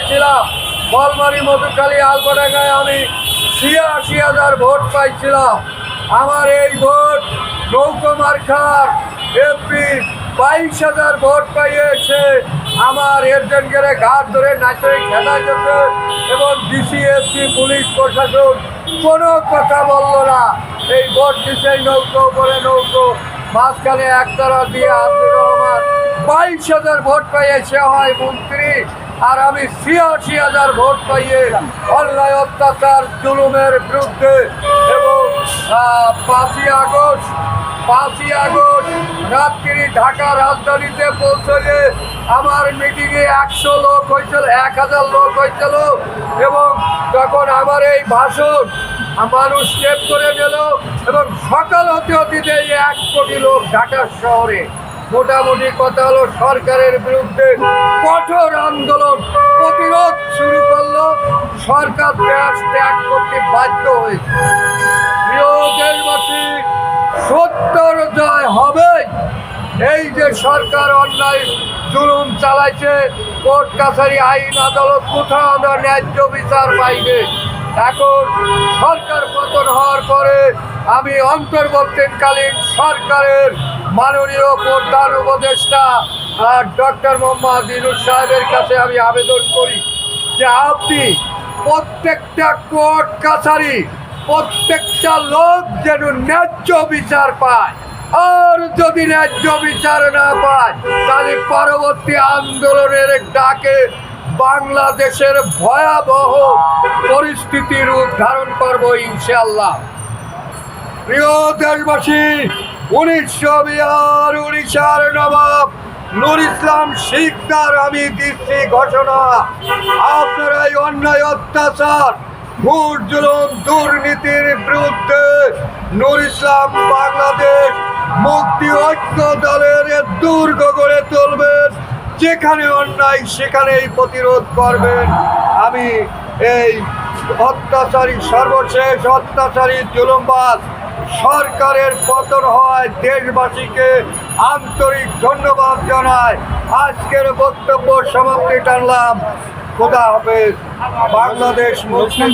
পাইছিলাম। বলমারি মধুখালী আলপডাঙ্গায় আমি ছিয়াশি হাজার ভোট পাইছিলাম। আমার এই ভোট নৌকো মার্খার এমপি বাইশ হাজার ভোট পাইয়েছে। আমার এজেন্টকে ঘাট ধরে নাচে, খেলা যেতে এবং ডিসিএসপি পুলিশ প্রশাসন কোনো কথা বলল না। এই ভোট দিচ্ছে নৌকো করে নৌকো, মাঝখানে একতারা দিয়ে রহমান বাইশ হাজার ভোট পাইয়ে সে হয় মন্ত্রী। আর আমি ছিয়াশি হাজার ভোট পাইয়ে অন্যায় অত্যাচার, জুলুমের বিরুদ্ধে। এবং পাঁচই আগস্ট পাঁচই আগস্ট রাত্রি ঢাকা রাজধানীতে পৌঁছলে আমার মিটিংয়ে একশো লোক হয়েছিল, এক হাজার লোক হয়েছিল। এবং তখন আমার এই ভাষণ, মানুষ টেপ করে গেল। এবং সকাল হতে হতে এক কোটি লোক ঢাকা শহরে মোটামুটি কথা হলো সরকারের বিরুদ্ধে কঠোর আন্দোলন প্রতিরোধ শুরু করল। সরকার দেশ ত্যাগ করতে বাধ্য হয়েছে। প্রিয় সত্তর জয় হবে। এই যে সরকার অন্যায় জুলুম চালাইছে, কোর্ট কাছারি আইন আদালত কোথাও আমরা ন্যায্য বিচার পাইবে এখন সরকার পতন হওয়ার পরে আমি অন্তর্বর্তীকালীন সরকারের মাননীয় প্রধান উপদেষ্টা ডক্টর মোহাম্মদ ইনুস সাহেবের কাছে আমি আবেদন করি যে আপনি প্রত্যেকটা কোর্ট কাছারি, প্রত্যেকটা লোক যেন ন্যায্য বিচার পায়। আর যদি ন্যায্য বিচার না পায়, তাহলে পরবর্তী আন্দোলনের ডাকে বাংলাদেশের ভয়াবহ পরিস্থিতির রূপ ধারণ করব ইনশাল্লাহ প্রিয় দেশবাসী উনিশশো বিহার উড়িষ্যার নবাব নুর ইসলাম শিকদার আমি দিচ্ছি ঘোষণা। আপনারা এই অন্যায়, অত্যাচার ঘুর জুলুম, দুর্নীতির বিরুদ্ধে নুর ইসলাম বাংলাদেশ মুক্তি ঐক্য দলের দুর্গ গড়ে তুলবেন। যেখানে অন্যায়, সেখানেই প্রতিরোধ করবেন। আমি এই অত্যাচারী, সর্বশেষ অত্যাচারী জুলুমবাদ সরকারের পতন হয় দেশবাসীকে আন্তরিক ধন্যবাদ জানায়। আজকের বক্তব্য সমাপ্তি টানলাম। খোদা হাফেজ। বাংলাদেশ মুসলিম